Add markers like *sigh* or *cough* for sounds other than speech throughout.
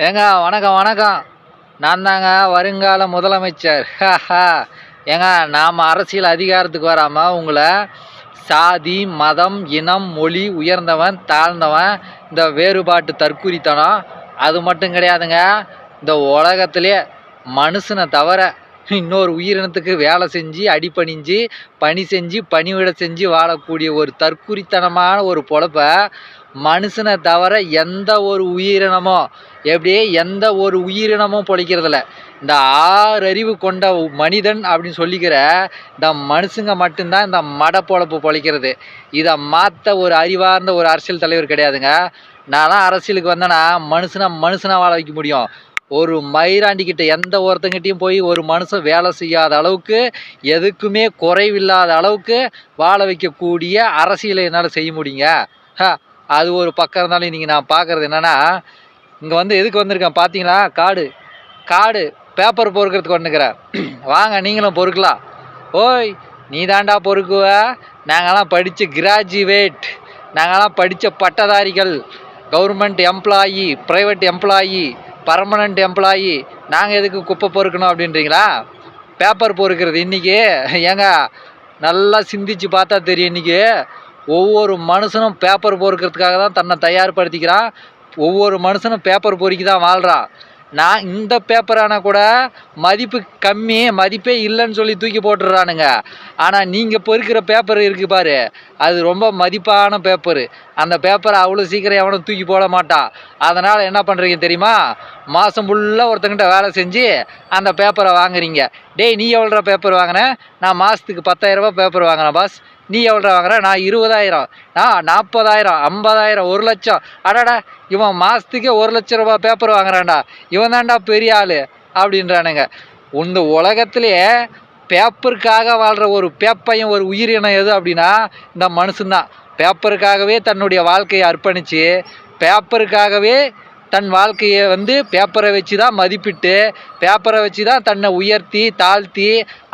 ஏங்க வணக்கம் வணக்கம். நான் தாங்க வருங்கால முதலமைச்சர். *laughs* ஏங்க நாம் அரசியல் அதிகாரத்துக்கு வராமல் உங்களை சாதி மதம் இனம் மொழி உயர்ந்தவன் தாழ்ந்தவன் இந்த வேறுபாட்டு தற்குறித்தனம் அது மட்டும் கிடையாதுங்க. இந்த உலகத்திலே மனுஷனை தவிர இன்னொரு உயிரினத்துக்கு வேலை செஞ்சு அடிபணிஞ்சு பணி செஞ்சு பணிவிட செஞ்சு வாழக்கூடிய ஒரு தற்குறித்தனமான ஒரு பொழப்ப மனுஷனை தவிர எந்த ஒரு உயிரினமும் எப்படியே எந்த ஒரு உயிரினமும் பொழைக்கிறதில்ல. இந்த ஆறு அறிவு கொண்ட மனிதன் அப்படின்னு சொல்லிக்கிற இந்த மனுஷங்க மட்டும்தான் இந்த மட பொழப்பு பொழைக்கிறது. இதை மாற்ற ஒரு அறிவார்ந்த ஒரு அரசியல் தலைவர் கிடையாதுங்க. நான்லாம் அரசியலுக்கு வந்தேன்னா மனுஷனை மனுஷனை வாழ வைக்க முடியும். ஒரு மயிராண்டிக்கிட்ட எந்த ஒருத்தங்கிட்டையும் போய் ஒரு மனுஷன் வேலை செய்யாத அளவுக்கு எதுக்குமே குறைவில்லாத அளவுக்கு வாழ வைக்கக்கூடிய அரசியலை என்னால் செய்ய முடியுங்க. ஹ, அது ஒரு பக்கம் இருந்தாலும் இன்றைக்கி நான் பார்க்குறது என்னென்னா இங்கே வந்து எதுக்கு வந்திருக்கேன் பார்த்தீங்களா காடு. காடு. பேப்பர் பொறுக்கிறதுக்கு வந்துக்கிறேன் வாங்க நீங்களும் பொறுக்கலாம். ஓய் நீ தாண்டா பொறுக்குவ? நாங்களாம் படித்த கிராஜுவேட் நாங்களாம் படித்த பட்டதாரிகள். Government employee private employee permanent employee நாங்கள் எதுக்கு குப்பை பொறுக்கணும் அப்படின்றீங்களா? பேப்பர் பொறுக்கிறது இன்றைக்கி ஏங்க நல்லா சிந்திச்சு பார்த்தா தெரியும் இன்றைக்கி ஒவ்வொரு மனுஷனும் பேப்பர் பொறுக்கிறதுக்காக தான் தன்னை தயார்படுத்திக்கிறான். ஒவ்வொரு மனுஷனும் பேப்பர் பொறுக்கி தான் வாழ்கிறான் நான் இந்த பேப்பரானா கூட மதிப்பு கம்மி மதிப்பே இல்லைன்னு சொல்லி தூக்கி போட்டுடுறானுங்க. ஆனால் நீங்கள் பொறுக்கிற பேப்பர் இருக்குது பாரு. அது ரொம்ப மதிப்பான பேப்பரு அந்த பேப்பரை அவ்வளோ சீக்கிரம் எவனும் தூக்கி போட மாட்டான். அதனால் என்ன பண்ணுறீங்க தெரியுமா? மாதம் ஃபுல்லாக ஒருத்தங்கிட்ட வேலை செஞ்சு அந்த பேப்பரை வாங்குறீங்க. டேய் நீ எவ்வளோ பேப்பர் வாங்கின? நான் மாதத்துக்கு பத்தாயிரரூபா பேப்பர் வாங்கினேன் பாஸ் நீ எவ்வளோ வாங்குற? நான் இருபதாயிரம். நான் நாற்பதாயிரம் ஐம்பதாயிரம் ஒரு லட்சம். அடாடா இவன் மாதத்துக்கே ஒரு லட்ச ரூபா பேப்பர் வாங்குறான்டா. இவன் தான்டா பெரிய ஆள் அப்படின்றானுங்க. இந்த உலகத்திலேயே பேப்பருக்காக வாழ்கிற ஒரு பேப்பையும் ஒரு உயிரினம் எது அப்படின்னா இந்த மனுஷன்தான். பேப்பருக்காகவே தன்னுடைய வாழ்க்கையை அர்ப்பணித்து பேப்பருக்காகவே தன் வாழ்க்கையை வந்து பேப்பரை வச்சு தான் மதிப்பிட்டு பேப்பரை வச்சு தான் தன்னை உயர்த்தி தாழ்த்தி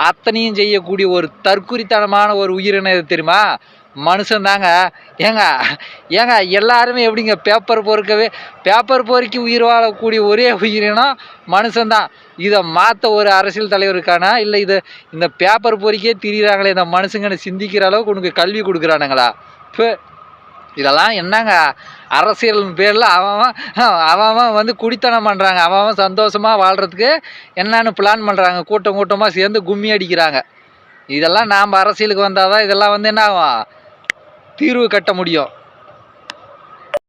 அத்தனையும் செய்யக்கூடிய ஒரு தற்குறித்தனமான ஒரு உயிரினம் இது தெரியுமா? மனுஷன் தாங்க ஏங்க ஏங்க எல்லாருமே எப்படிங்க பேப்பர் பொறுக்கவே பேப்பர் பொறுக்கி உயிர் வாழக்கூடிய ஒரே உயிரினம் மனுஷன்தான். இதை மாற்ற ஒரு அரசியல் தலைவருக்கானா இல்லை இதை இந்த பேப்பர் பொறிக்கே திரியிறாங்களே இந்த மனுஷங்கன்னு சிந்திக்கிற அளவுக்கு உனக்கு கல்வி கொடுக்குறானுங்களா? இப்போ இதெல்லாம் என்னங்க? அரசியல் பேரில் அவன் அவன் வந்து குடித்தனம் பண்ணுறாங்க அவன் அவன் சந்தோஷமாக வாழ்கிறதுக்கு என்னென்னு பிளான் பண்ணுறாங்க கூட்டம் கூட்டமாக சேர்ந்து கும்மி அடிக்கிறாங்க. இதெல்லாம் நாம் அரசியலுக்கு வந்தால் தான் இதெல்லாம் வந்து என்ன ஆகும்? தீர்வு கட்ட முடியும்.